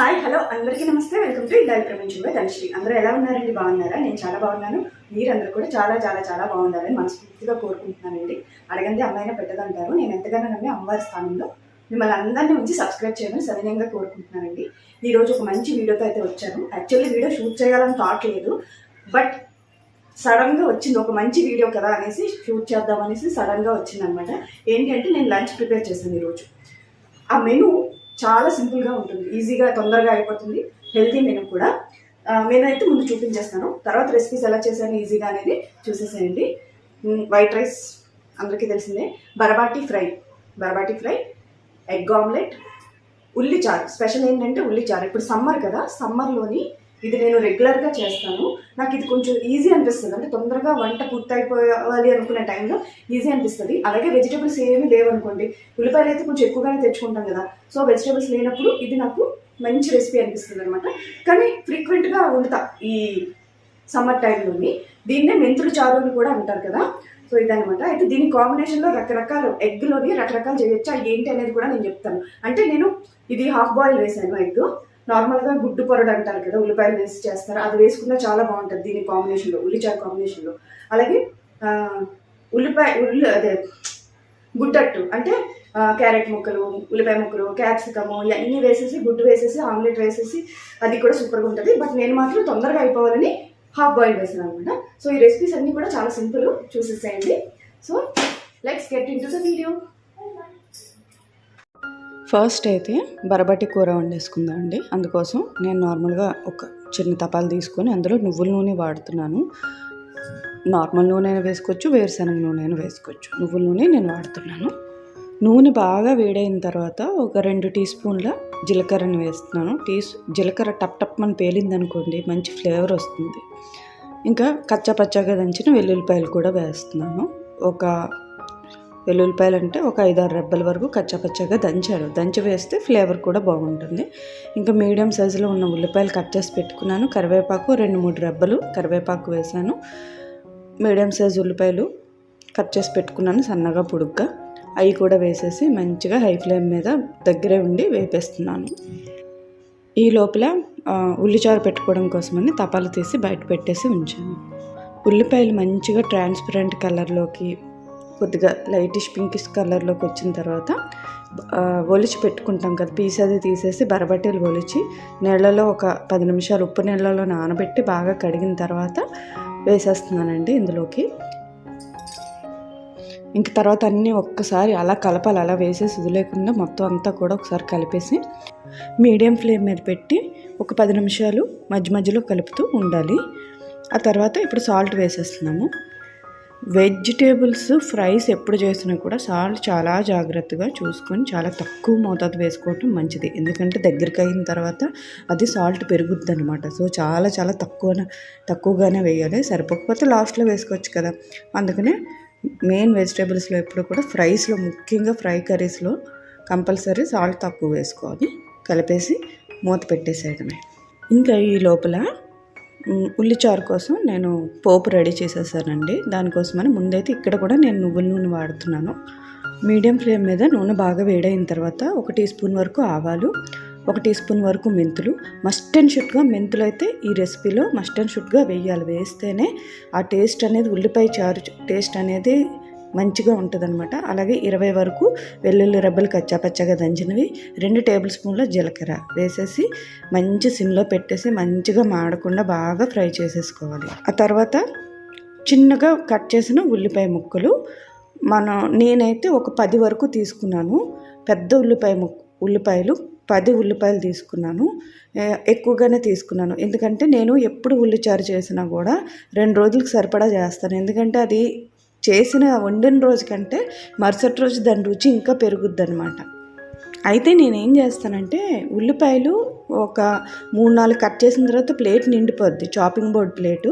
Hi hello అందరికీ నమస్తే. Welcome to ఇల్లాలి ప్రపంచం బై ధనశ్రీ అందరూ ఎలా ఉన్నారండి? బాగున్నారా? నేను చాలా బాగున్నాను. మీరందరూ కూడా చాలా చాలా చాలా బాగుండాలని మనస్ఫూర్తిగా కోరుకుంటున్నానండి. అడగంది అమ్మాయిన పెట్టదంటారు నేను ఎంతగానో నమ్మి అమ్మవారి స్థానంలో మిమ్మల్ని అందరినీ ఉంచి సబ్స్క్రైబ్ చేయమని సవినయంగా కోరుకుంటున్నానండి. ఈ రోజు ఒక మంచి వీడియోతో అయితే వచ్చాను. యాక్చువల్లీ వీడియో షూట్ చేయాలని థాట్ లేదు. బట్ సడన్గా వచ్చింది ఒక మంచి వీడియో కదా అనేసి షూట్ చేద్దాం అనేసి సడన్గా వచ్చింది అనమాట ఏంటి అంటే నేను లంచ్ ప్రిపేర్ చేశాను ఈరోజు ఆ మెను చాలా సింపుల్గా ఉంటుంది. ఈజీగా తొందరగా అయిపోతుంది. హెల్తీ మెనూ కూడా. మెనూ అయితే ముందు చూపించేస్తాను. తర్వాత రెసిపీస్ ఎలా చేశాను ఈజీగా అనేది చూసేసేయండి. వైట్ రైస్ అందరికీ తెలిసిందే. బరబాటి ఫ్రై. బరబాటి ఫ్రై ఎగ్ ఆమ్లెట్ ఉల్లి చారు. స్పెషల్ ఏంటంటే ఉల్లి చారు. ఇప్పుడు సమ్మర్ కదా సమ్మర్లోని ఇది నేను రెగ్యులర్గా చేస్తాను. నాకు ఇది కొంచెం ఈజీ అనిపిస్తుంది. అంటే తొందరగా వంట పూర్తయిపోవాలి అనుకునే టైంలో ఈజీ అనిపిస్తుంది. అలాగే వెజిటేబుల్స్ ఏమీ లేవనుకోండి. ఉల్లిపాయలు అయితే కొంచెం ఎక్కువగానే తెచ్చుకుంటాం కదా. సో వెజిటేబుల్స్ లేనప్పుడు ఇది నాకు మంచి రెసిపీ అనిపిస్తుంది అనమాట కానీ ఫ్రీక్వెంట్గా వండుతా ఈ సమ్మర్ టైంలోని దీన్నే మెంతులు చారు అని కూడా అంటారు కదా. సో ఇదనమాట అయితే దీని కాంబినేషన్లో రకరకాలు ఎగ్లోని రకరకాలు చేయొచ్చా? ఏంటి అనేది కూడా నేను చెప్తాను. అంటే నేను ఇది హాఫ్ బాయిల్ వేసాను ఎగ్ నార్మల్గా గుడ్డు పొరడు అంటారు కదా ఉల్లిపాయలు వేసి చేస్తారు. అది వేసుకున్నా చాలా బాగుంటుంది దీని కాంబినేషన్లో ఉల్లిచాయ కాంబినేషన్లో అలాగే ఉల్లిపాయ ఉల్లి అదే గుడ్డట్టు అంటే క్యారెట్ ముక్కలు ఉల్లిపాయ ముక్కలు క్యాప్సికము ఇవన్నీ వేసేసి గుడ్డు వేసేసి ఆమ్లెట్ వేసేసి అది కూడా సూపర్గా ఉంటుంది. బట్ నేను మాత్రం తొందరగా అయిపోవాలని హాఫ్ బాయిల్ వేసాను అనమాట సో ఈ రెసిపీస్ అన్నీ కూడా చాలా సింపుల్ చూసేసేయండి. So let's get into the video. First అయితే బరబటి కూర వండేసుకుందాం అండి. అందుకోసం నేను నార్మల్గా ఒక చిన్న తపాలు తీసుకొని అందులో నువ్వుల నూనె వాడుతున్నాను. నార్మల్ నూనె అయినా వేసుకోవచ్చు వేరుశనగ నూనె అయినా వేసుకోవచ్చు. నువ్వుల నూనె నేను వాడుతున్నాను. నూనె బాగా వేడైన తర్వాత ఒక రెండు టీ స్పూన్ల జీలకర్రని వేస్తున్నాను. టీ జీలకర్ర టప్ టప్ అని పేలిందనుకోండి మంచి ఫ్లేవర్ వస్తుంది. ఇంకా కచ్చా పచ్చగా దంచిన వెల్లుల్లిపాయలు కూడా వేస్తున్నాను. ఒక వెల్లుల్లిపాయలు అంటే ఒక ఐదారు రెబ్బల వరకు కచ్చాపచ్చాగా దంచాను దంచి వేస్తే ఫ్లేవర్ కూడా బాగుంటుంది. ఇంకా మీడియం సైజులో ఉన్న ఉల్లిపాయలు కట్ చేసి పెట్టుకున్నాను. కరివేపాకు రెండు మూడు రెబ్బలు కరివేపాకు వేసాను. మీడియం సైజు ఉల్లిపాయలు కట్ చేసి పెట్టుకున్నాను సన్నగా పొడుగ్గా. అవి కూడా వేసేసి మంచిగా హై ఫ్లేమ్ మీద దగ్గరే ఉండి వేపేస్తున్నాను. ఈ లోపల ఉల్లిచారు పెట్టుకోవడం కోసమని తపాలు తీసి బయట పెట్టేసి ఉంచాను. ఉల్లిపాయలు మంచిగా ట్రాన్స్పరెంట్ కలర్లోకి కొద్దిగా లైటిష్ పింకిష్ కలర్లోకి వచ్చిన తర్వాత ఒలిచి పెట్టుకుంటాం కదా పీస్ అది తీసేసి బరబట్టెలు ఒలిచి నీళ్ళలో ఒక పది నిమిషాలు ఉప్పు నీళ్ళలో నానబెట్టి బాగా కడిగిన తర్వాత వేసేస్తున్నానండి ఇందులోకి. ఇంక తర్వాత అన్నీ ఒక్కసారి అలా కలపాలి అలా వేసేసి వదిలేకుండా మొత్తం అంతా కూడా ఒకసారి కలిపేసి మీడియం ఫ్లేమ్ మీద పెట్టి ఒక పది నిమిషాలు మధ్య మధ్యలో కలుపుతూ ఉండాలి. ఆ తర్వాత ఇప్పుడు సాల్ట్ వేసేస్తున్నాము. వెజిటేబుల్స్ ఫ్రైస్ ఎప్పుడు చేసినా కూడా సాల్ట్ చాలా జాగ్రత్తగా చూసుకొని చాలా తక్కువ మోతాదు వేసుకోవటం మంచిది. ఎందుకంటే దగ్గరికి అయిన తర్వాత అది సాల్ట్ పెరుగుద్ది అనమాట సో చాలా చాలా తక్కువ తక్కువగానే వేయాలి. సరిపోకపోతే లాస్ట్లో వేసుకోవచ్చు కదా. అందుకనే మెయిన్ వెజిటేబుల్స్లో ఎప్పుడు కూడా ఫ్రైస్లో ముఖ్యంగా ఫ్రై కర్రీస్లో కంపల్సరీ సాల్ట్ తక్కువ వేసుకోవాలి. కలిపేసి మూత పెట్టేసేయడమే. ఇంకా ఈ లోపల ఉల్లిచారు కోసం నేను పోపు రెడీ చేసేసానండి. దానికోసమని ముందైతే ఇక్కడ కూడా నేను నువ్వుల నూనె వాడుతున్నాను. మీడియం ఫ్లేమ్ మీద నూనె బాగా వేడైన తర్వాత ఒక టీ స్పూన్ వరకు ఆవాలు ఒక టీ స్పూన్ వరకు మెంతులు. మస్ట్ అండ్ షుడ్గా మెంతులు అయితే ఈ రెసిపీలో మస్ట్ అండ్ షుడ్గా వేయాలి. వేస్తేనే ఆ టేస్ట్ అనేది ఉల్లిపాయ చారు టేస్ట్ అనేది మంచిగా ఉంటుందన్నమాట. అలాగే ఇరవై వరకు వెల్లుల్లి రెబ్బలు కచ్చాపచ్చగా దంచినవి రెండు టేబుల్ స్పూన్ల జీలకర్ర వేసేసి మంచి సిమ్లో పెట్టేసి మంచిగా మాడకుండా బాగా ఫ్రై చేసేసుకోవాలి. ఆ తర్వాత చిన్నగా కట్ చేసిన ఉల్లిపాయ ముక్కలు మనం నేనైతే ఒక పది వరకు తీసుకున్నాను. పెద్ద ఉల్లిపాయ ముక్ ఉల్లిపాయలు పది ఉల్లిపాయలు తీసుకున్నాను. ఎక్కువగానే తీసుకున్నాను. ఎందుకంటే నేను ఎప్పుడు ఉల్లిచారు చేసినా కూడా రెండు రోజులకు సరిపడా చేస్తాను. ఎందుకంటే అది చేసిన వండిన రోజు కంటే మరుసటి రోజు దాని రుచి ఇంకా పెరుగుద్ది అనమాట అయితే నేను ఏం చేస్తానంటే ఉల్లిపాయలు ఒక మూడు నాలుగు కట్ చేసిన తర్వాత plate నిండిపోద్ది chopping board plate.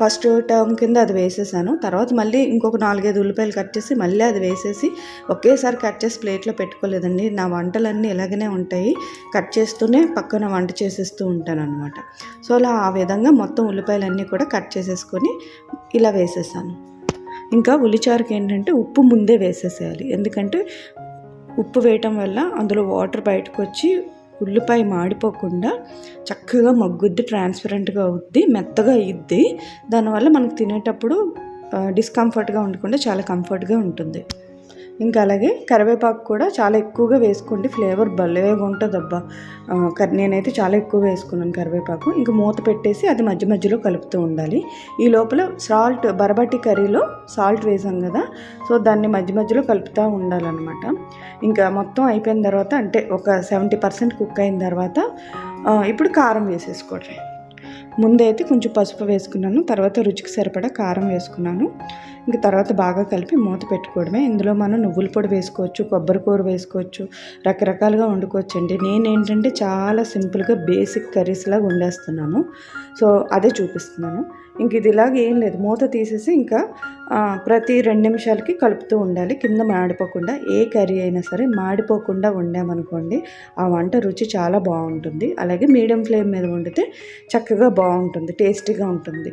First term కింద అది వేసేసాను. తర్వాత మళ్ళీ ఇంకొక నాలుగైదు ఉల్లిపాయలు కట్ చేసి మళ్ళీ అది వేసేసి ఒకేసారి కట్ చేసి ప్లేట్లో పెట్టుకోలేదండి. నా వంటలన్నీ ఇలాగనే ఉంటాయి. కట్ చేస్తూనే పక్కన వంట చేసేస్తూ ఉంటాను అనమాట సో అలా ఆ విధంగా మొత్తం ఉల్లిపాయలన్నీ కూడా కట్ చేసేసుకొని ఇలా వేసేసాను. ఇంకా ఉల్లిచారుకి ఏంటంటే ఉప్పు ముందే వేసేసేయాలి. ఎందుకంటే ఉప్పు వేయటం వల్ల అందులో వాటర్ బయటకు వచ్చి ఉల్లిపాయ మాడిపోకుండా చక్కగా మగ్గుద్ది ట్రాన్స్పరెంట్గా అవుద్ది మెత్తగా అయ్యిద్ది దానివల్ల మనకు తినేటప్పుడు డిస్కంఫర్ట్గా ఉండకుండా చాలా కంఫర్ట్గా ఉంటుంది. ఇంకా అలాగే కరివేపాకు కూడా చాలా ఎక్కువగా వేసుకోండి. ఫ్లేవర్ భలే ఉంటుందబ్బా. నేనైతే చాలా ఎక్కువ వేసుకున్నాను కరివేపాకు. ఇంకా మూత పెట్టేసి అది మధ్య మధ్యలో కలుపుతూ ఉండాలి. ఈ లోపల సాల్ట్ బరబట్టి కర్రీలో సాల్ట్ వేసాం కదా సో దాన్ని మధ్య మధ్యలో కలుపుతూ ఉండాలన్నమాట. ఇంకా మొత్తం అయిపోయిన తర్వాత అంటే ఒక సెవెంటీ పర్సెంట్ కుక్ అయిన తర్వాత ఇప్పుడు కారం వేసేసుకోవటం ముందైతే కొంచెం పసుపు వేసుకున్నాను తర్వాత రుచికి సరిపడా కారం వేసుకున్నాను. ఇంకా తర్వాత బాగా కలిపి మూత పెట్టుకోవడమే. ఇందులో మనం నువ్వుల పొడి వేసుకోవచ్చు కొబ్బరి కూర వేసుకోవచ్చు రకరకాలుగా వండుకోవచ్చు అండి నేనేంటంటే చాలా సింపుల్గా బేసిక్ కర్రీస్ లాగా వండేస్తున్నాను. సో అదే చూపిస్తున్నాను. ఇంక ఇది ఇలాగే ఏం లేదు. మూత తీసేసి ఇంకా ప్రతి రెండు నిమిషాలకి కలుపుతూ ఉండాలి. కింద మాడిపోకుండా ఏ కర్రీ అయినా సరే మాడిపోకుండా వండామనుకోండి ఆ వంట రుచి చాలా బాగుంటుంది. అలాగే మీడియం ఫ్లేమ్ మీద వండితే చక్కగా బాగుంటుంది టేస్టీగా ఉంటుంది.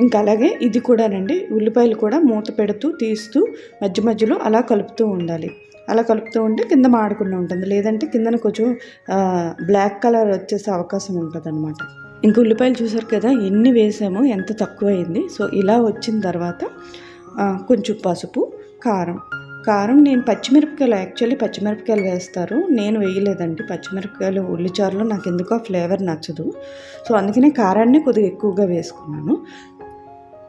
ఇంకా అలాగే ఇది కూడానండి ఉల్లిపాయలు కూడా మూత పెడుతూ తీస్తూ మధ్య మధ్యలో అలా కలుపుతూ ఉండాలి. అలా కలుపుతూ ఉంటే కింద మాడకుండా ఉంటుంది. లేదంటే కిందన కొంచెం బ్లాక్ కలర్ వచ్చేసే అవకాశం ఉంటుంది అన్నమాట ఇంకా ఉల్లిపాయలు చూసారు కదా ఎన్ని వేసామో ఎంత తక్కువ అయింది సో ఇలా వచ్చిన తర్వాత కొంచెం పసుపు కారం. కారం నేను పచ్చిమిరపకాయలు యాక్చువల్లీ పచ్చిమిరపకాయలు వేస్తారు. నేను వేయలేదండి. పచ్చిమిరపకాయలు ఉల్లిచారులో నాకు ఎందుకో ఆ ఫ్లేవర్ నచ్చదు. సో అందుకనే కారాన్ని కొద్దిగా ఎక్కువగా వేసుకున్నాను.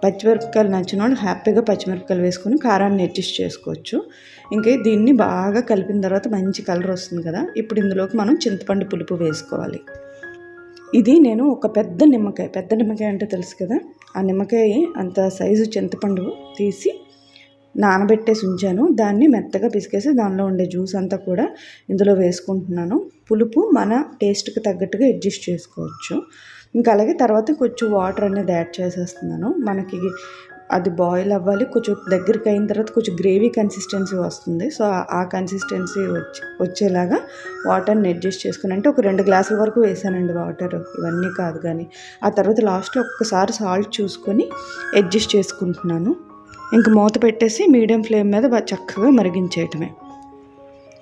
పచ్చిమిరపకాయలు నచ్చిన వాళ్ళు హ్యాపీగా పచ్చిమిరపకాయలు వేసుకొని కారాన్ని అడ్జస్ట్ చేసుకోవచ్చు. ఇంకా దీన్ని బాగా కలిపిన తర్వాత మంచి కలర్ వస్తుంది కదా ఇప్పుడు ఇందులోకి మనం చింతపండు పులుపు వేసుకోవాలి. ఇది నేను ఒక పెద్ద నిమ్మకాయ పెద్ద నిమ్మకాయ అంటే తెలుసు కదా? ఆ నిమ్మకాయ అంత సైజు చింతపండు తీసి నానబెట్టేసి ఉంచాను. దాన్ని మెత్తగా పిసికేసి దానిలో ఉండే జ్యూస్ అంతా కూడా ఇందులో వేసుకుంటున్నాను. పులుపు మన టేస్ట్కి తగ్గట్టుగా అడ్జస్ట్ చేసుకోవచ్చు. ఇంకా అలాగే తర్వాత కొంచెం వాటర్ అనేది యాడ్ చేసేస్తున్నాను. మనకి అది బాయిల్ అవ్వాలి. కొంచెం దగ్గరికి అయిన తర్వాత కొంచెం గ్రేవీ కన్సిస్టెన్సీ వస్తుంది. సో ఆ- కన్సిస్టెన్సీ వచ్చి వచ్చేలాగా వాటర్ని అడ్జస్ట్ చేసుకుని అంటే ఒక రెండు గ్లాసుల వరకు వేసానండి వాటర్ ఇవన్నీ కాదు కానీ. ఆ తర్వాత లాస్ట్లో ఒక్కసారి సాల్ట్ చూసుకొని అడ్జస్ట్ చేసుకుంటున్నాను. ఇంక మూత పెట్టేసి మీడియం ఫ్లేమ్ మీద చక్కగా మరిగించేయటమే.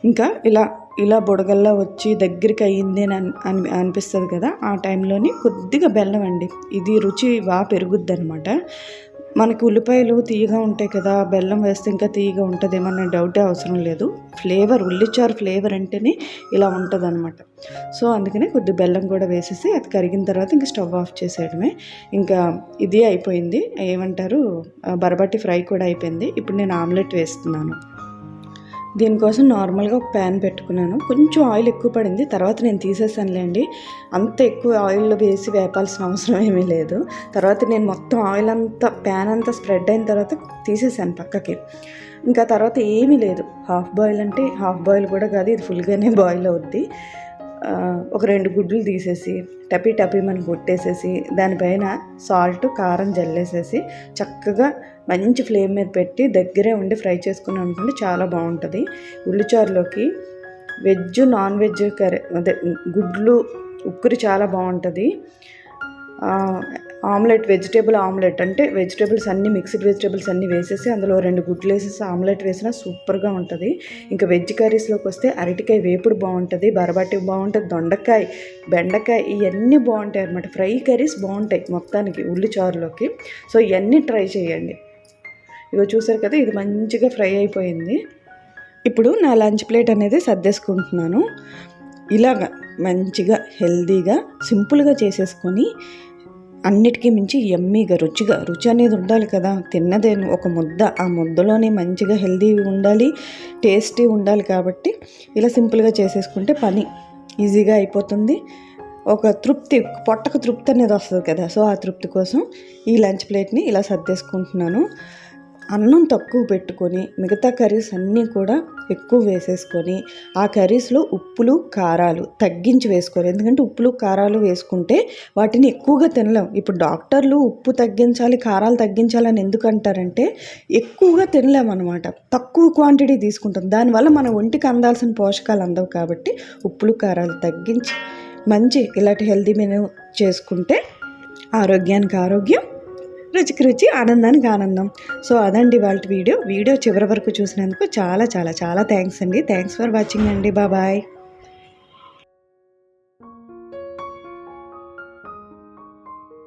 ఇంకా ఇలా ఇలా బుడగల్లా వచ్చి దగ్గరికి అయ్యింది అని అని అనిపిస్తుంది కదా ఆ టైంలోని కొద్దిగా బెల్లం అండి. ఇది రుచి బాగా పెరుగుద్ది అనమాట మనకి ఉల్లిపాయలు తీయగా ఉంటాయి కదా బెల్లం వేస్తే ఇంకా తీయగా ఉంటుందేమన్న డౌటే అవసరం లేదు. ఫ్లేవర్ ఉల్లిచారు ఫ్లేవర్ అంటేనే ఇలా ఉంటుంది అనమాట సో అందుకనే కొద్ది బెల్లం కూడా వేసేసి అది కరిగిన తర్వాత ఇంకా స్టవ్ ఆఫ్ చేసేయడమే. ఇంకా ఇది అయిపోయింది. ఏమంటారు? బరబట్టి ఫ్రై కూడా అయిపోయింది. ఇప్పుడు నేను ఆమ్లెట్ వేస్తున్నాను. దీనికోసం నార్మల్గా ఒక ప్యాన్ పెట్టుకున్నాను. కొంచెం ఆయిల్ ఎక్కువ పడింది. తర్వాత నేను తీసేసానులేండి. అంత ఎక్కువ ఆయిల్లో వేసి వేపాల్సిన అవసరం ఏమీ లేదు. తర్వాత నేను మొత్తం ఆయిల్ అంతా ప్యాన్ అంతా స్ప్రెడ్ అయిన తర్వాత తీసేసాను పక్కకి. ఇంకా తర్వాత ఏమీ లేదు. హాఫ్ బాయిల్ అంటే హాఫ్ బాయిల్ కూడా కాదు ఇది ఫుల్గానే బాయిల్ అవుద్ది. ఒక రెండు గుడ్లు తీసేసి టపీ టపీ మనం కొట్టేసేసి దానిపైన సాల్ట్ కారం జల్లేసేసి చక్కగా మంచి ఫ్లేమ్ మీద పెట్టి దగ్గరే ఉండి ఫ్రై చేసుకుని అనుకుంటే చాలా బాగుంటుంది. ఉల్లిచారులోకి వెజ్ నాన్ వెజ్ కర్రీ అదే గుడ్లు ఉక్కురి చాలా బాగుంటుంది. ఆమ్లెట్ వెజిటేబుల్ ఆమ్లెట్ అంటే వెజిటేబుల్స్ అన్నీ మిక్స్డ్ వెజిటేబుల్స్ అన్నీ వేసేసి అందులో రెండు గుడ్లు వేసేసి ఆమ్లెట్ వేసినా సూపర్గా ఉంటుంది. ఇంకా వెజ్ కర్రీస్లోకి వస్తే అరటికాయ వేపుడు బాగుంటుంది బరబాటి బాగుంటుంది దొండకాయ బెండకాయ ఇవన్నీ బాగుంటాయి అనమాట ఫ్రై కర్రీస్ బాగుంటాయి మొత్తానికి ఉల్లిచారులోకి. సో ఇవన్నీ ట్రై చేయండి. ఇగో చూసారు కదా ఇది మంచిగా ఫ్రై అయిపోయింది. ఇప్పుడు నా లంచ్ ప్లేట్ అనేది సర్దేసుకుంటున్నాను. ఇలాగ మంచిగా హెల్దీగా సింపుల్గా చేసేసుకొని అన్నిటికీ మించి ఎమ్మీగా రుచిగా రుచి అనేది ఉండాలి కదా. తిన్నదే ఒక ముద్ద ఆ ముద్దలోనే మంచిగా హెల్దీ ఉండాలి టేస్టీ ఉండాలి కాబట్టి ఇలా సింపుల్గా చేసేసుకుంటే పని ఈజీగా అయిపోతుంది. ఒక తృప్తి పొట్టకు తృప్తి అనేది వస్తుంది కదా సో ఆ తృప్తి కోసం ఈ లంచ్ ప్లేట్ని ఇలా సర్దేసుకుంటున్నాను. అన్నం తక్కువ పెట్టుకొని మిగతా కర్రీస్ అన్నీ కూడా ఎక్కువ వేసేసుకొని ఆ కర్రీస్లో ఉప్పులు కారాలు తగ్గించి వేసుకోవాలి. ఎందుకంటే ఉప్పులు కారాలు వేసుకుంటే వాటిని ఎక్కువగా తినలేం. ఇప్పుడు డాక్టర్లు ఉప్పు తగ్గించాలి కారాలు తగ్గించాలని ఎందుకు అంటారంటే ఎక్కువగా తినలేం అనమాట తక్కువ క్వాంటిటీ తీసుకుంటాం. దానివల్ల మన ఒంటికి అందాల్సిన పోషకాలు అందవు కాబట్టి ఉప్పులు కారాలు తగ్గించి మంచి ఇలాంటి హెల్తీ మెనూ చేసుకుంటే ఆరోగ్యానికి ఆరోగ్యం రుచికి రుచి ఆనందానికి ఆనందం. సో అదండి వాళ్ళ వీడియో. వీడియో చివరి వరకు చూసినందుకు చాలా చాలా చాలా థ్యాంక్స్ అండి. థ్యాంక్స్ ఫర్ వాచింగ్ అండి. బాబాయ్